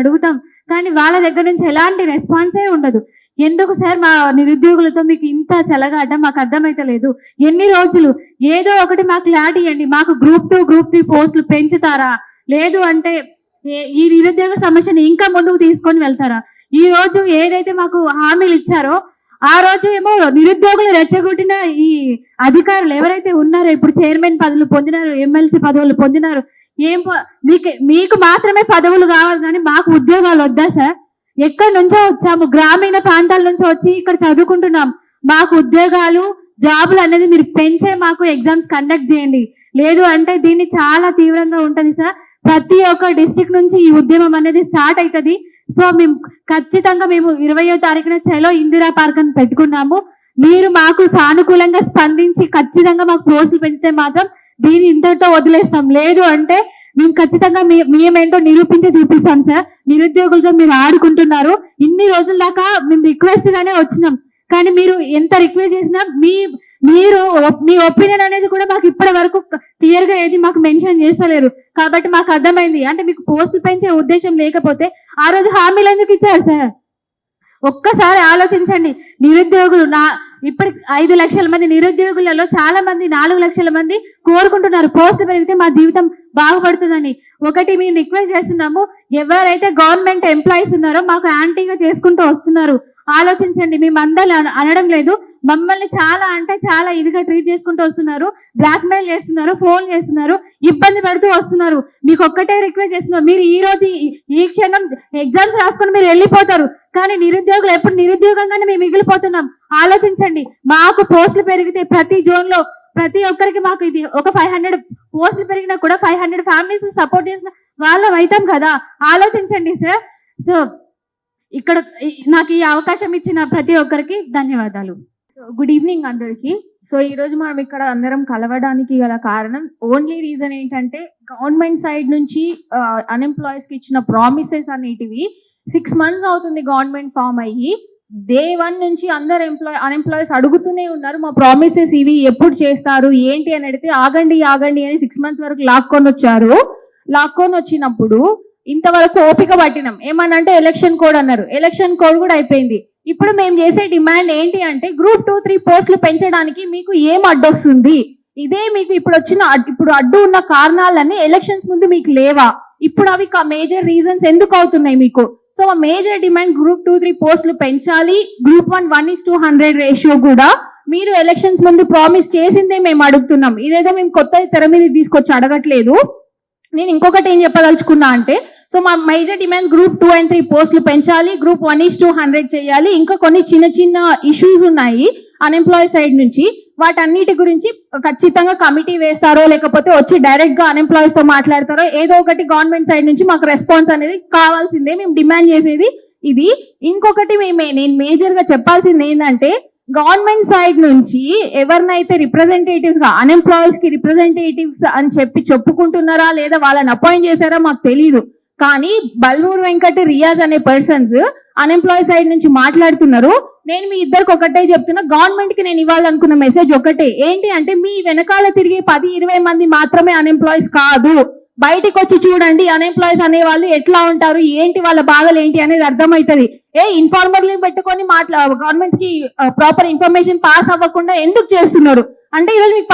అడుగుతాం. కానీ వాళ్ళ దగ్గర నుంచి ఎలాంటి రెస్పాన్సే ఉండదు. ఎందుకు సార్ మా నిరుద్యోగులతో మీకు ఇంత చలగాట మాకు అర్థమైతలేదు. ఎన్ని రోజులు? ఏదో ఒకటి మాకు క్లారిటీ ఇవ్వండి మాకు గ్రూప్ టూ గ్రూప్ త్రీ పోస్టులు పెంచుతారా? లేదు అంటే ఈ నిరుద్యోగ సమస్యను ఇంకా ముందుకు తీసుకొని వెళ్తారా? ఈ రోజు ఏదైతే మాకు హామీలు ఇచ్చారో ఆ రోజు ఏమో నిరుద్యోగులు రెచ్చగొట్టిన ఈ అధికారులు ఎవరైతే ఉన్నారో ఇప్పుడు చైర్మన్ పదవులు పొందినారు ఎమ్మెల్సీ పదవులు పొందినారు ఏం మీకు మీకు మాత్రమే పదవులు కావాలి కానీ మాకు ఉద్యోగాలు వద్దా సార్? ఎక్కడి నుంచో వచ్చాము గ్రామీణ ప్రాంతాల నుంచి వచ్చి ఇక్కడ చదువుకుంటున్నాం. మాకు ఉద్యోగాలు జాబులు అనేది మీరు పెంచే మాకు ఎగ్జామ్స్ కండక్ట్ చేయండి. లేదు అంటే దీన్ని చాలా తీవ్రంగా ఉంటుంది సార్. ప్రతి ఒక్క డిస్టిక్ నుంచి ఈ ఉద్యమం అనేది స్టార్ట్ అవుతుంది. సో మేము ఖచ్చితంగా మేము ఇరవయో తారీఖున చలో ఇందిరా పార్క్ అని పెట్టుకున్నాము. మీరు మాకు సానుకూలంగా స్పందించి ఖచ్చితంగా మాకు పోస్టులు పెంచితే మాత్రం దీన్ని ఇంతటితో వదిలేస్తాం. లేదు అంటే మేము ఖచ్చితంగా మీ- మేమేంటో నిరూపించి చూపిస్తాం సార్. నిరుద్యోగులతో మీరు ఆడుకుంటున్నారు. ఇన్ని రోజుల దాకా మేము రిక్వెస్ట్ గానే వచ్చినాం. కానీ మీరు ఎంత రిక్వెస్ట్ చేసినా మీ మీరు మీ ఒపీనియన్ అనేది కూడా మాకు ఇప్పటి వరకు క్లియర్గా ఏది మాకు మెన్షన్ చేస్తలేరు. కాబట్టి మాకు అర్థమైంది. అంటే మీకు పోస్టులు పెంచే ఉద్దేశం లేకపోతే ఆ రోజు హామీలు ఎందుకు ఇచ్చారు సార్? ఒక్కసారి ఆలోచించండి. నిరుద్యోగులు నా ఇప్పటి ఐదు లక్షల మంది నిరుద్యోగులలో చాలా మంది నాలుగు లక్షల మంది కోరుకుంటున్నారు. పోస్ట్ పెరిగితే మా జీవితం బాగుపడుతుందని. ఒకటి మేము రిక్వెస్ట్ చేస్తున్నాము. ఎవరైతే గవర్నమెంట్ ఎంప్లాయీస్ ఉన్నారో మాకు యాంటీగా చేసుకుంటూ వస్తున్నారు. ఆలోచించండి మేము అందరూ అనడం లేదు. మమ్మల్ని చాలా అంటే చాలా ఇదిగా ట్రీట్ చేసుకుంటూ వస్తున్నారు. బ్లాక్ మెయిల్ చేస్తున్నారు ఫోన్ చేస్తున్నారు ఇబ్బంది పడుతూ వస్తున్నారు. మీకు ఒక్కటే రిక్వెస్ట్ చేస్తున్నారు మీరు ఈ రోజు ఈ- ఈ క్షణం ఎగ్జామ్స్ రాసుకొని మీరు వెళ్ళిపోతారు. కానీ నిరుద్యోగులు ఎప్పుడు నిరుద్యోగంగానే మేము మిగిలిపోతున్నాం. ఆలోచించండి మాకు పోస్టులు పెరిగితే ప్రతి జోన్లో ప్రతి ఒక్కరికి మాకు ఇది ఒక ఫైవ్ హండ్రెడ్ పోస్టులు పెరిగినా కూడా ఫైవ్ హండ్రెడ్ ఫ్యామిలీస్ సపోర్ట్ చేసిన వాళ్ళం అవుతాం కదా? ఆలోచించండి సార్ సో ఇక్కడ నాకు ఈ అవకాశం ఇచ్చిన ప్రతి ఒక్కరికి ధన్యవాదాలు. సో గుడ్ ఈవినింగ్ అందరికి. సో ఈ రోజు మనం ఇక్కడ అందరం కలవడానికి గల కారణం ఓన్లీ రీజన్ ఏంటంటే గవర్నమెంట్ సైడ్ నుంచి అన్ఎంప్లాయీస్కి ఇచ్చిన ప్రామిసెస్ అనేటివి సిక్స్ మంత్స్ అవుతుంది గవర్నమెంట్ ఫామ్ అయ్యి. డే వన్ నుంచి అందరు ఎంప్లాయ్ అన్ఎంప్లాయీస్ అడుగుతూనే ఉన్నారు మా ప్రామిసెస్ ఇవి ఎప్పుడు చేస్తారు? ఏంటి? అని అడిగితే ఆగండి ఆగండి అని సిక్స్ మంత్స్ వరకు లాక్కొని వచ్చారు. లాక్కొని వచ్చినప్పుడు ఇంతవరకు ఓపిక పట్టినాం. ఏమనంటే ఎలక్షన్ కోడ్ అన్నారు. ఎలక్షన్ కోడ్ కూడా అయిపోయింది. ఇప్పుడు మేము చేసే డిమాండ్ ఏంటి అంటే గ్రూప్ టూ త్రీ పోస్టులు పెంచడానికి మీకు ఏం అడ్డొస్తుంది? ఇదే మీకు ఇప్పుడు వచ్చిన ఇప్పుడు అడ్డు ఉన్న కారణాలన్నీ ఎలక్షన్స్ ముందు మీకు లేవా? ఇప్పుడు అవి మేజర్ రీజన్స్ ఎందుకు అవుతున్నాయి మీకు? So major demand group two three పోస్టులు పెంచాలి. Group one one is two hundred ratio కూడా. మీరు ఎలక్షన్స్ ముందు ప్రామిస్ చేసిందే మేము అడుగుతున్నాం. ఇదేదో మేము కొత్త తెర మీద తీసుకొచ్చి అడగట్లేదు. నేను ఇంకొకటి ఏం చెప్పదలుచుకున్నా అంటే సో మా major demand group two and three పోస్టులు పెంచాలి. Group one is two hundred చేయాలి. ఇంకా కొన్ని చిన్న చిన్న ఇష్యూస్ ఉన్నాయి. అన్ఎంప్లాయ్ సైడ్ నుంచి. వాటన్నిటి గురించి ఖచ్చితంగా కమిటీ వేస్తారో లేకపోతే వచ్చి డైరెక్ట్గా అన్ఎంప్లాయీస్తో మాట్లాడతారో ఏదో ఒకటి గవర్నమెంట్ సైడ్ నుంచి మాకు రెస్పాన్స్ అనేది కావాల్సిందే. మేము డిమాండ్ చేసేది ఇది. ఇంకొకటి మేము నేను మేజర్గా చెప్పాల్సింది ఏంటంటే గవర్నమెంట్ సైడ్ నుంచి ఎవరినైతే రిప్రజెంటేటివ్స్గా అన్ఎంప్లాయీస్కి రిప్రజెంటేటివ్స్ అని చెప్పి చెప్పుకుంటున్నారా లేదా వాళ్ళని అపాయింట్ చేశారా మాకు తెలియదు కానీ బల్మూర్ వెంకట్ రియాజ్ అనే పర్సన్స్ అన్ఎంప్లాయీ సైడ్ నుంచి మాట్లాడుతున్నారు. నేను మీ ఇద్దరికి ఒకటే చెప్తున్నా గవర్నమెంట్కి నేను ఇవ్వాలనుకున్న మెసేజ్ ఒకటే. ఏంటి అంటే మీ వెనకాల తిరిగే పది ఇరవై మంది మాత్రమే అన్ఎంప్లాయీస్ కాదు. బయటికి వచ్చి చూడండి అన్ఎంప్లాయీస్ అనే వాళ్ళు ఎట్లా ఉంటారు ఏంటి వాళ్ళ బాధలు ఏంటి అనేది అర్థమవుతుంది. ఏ ఇన్ఫార్మర్లు పెట్టుకొని మాట్లా గవర్నమెంట్కి ప్రాపర్ ఇన్ఫర్మేషన్ పాస్ అవ్వకుండా ఎందుకు చేస్తున్నారు? అంటే ఈరోజు మీకు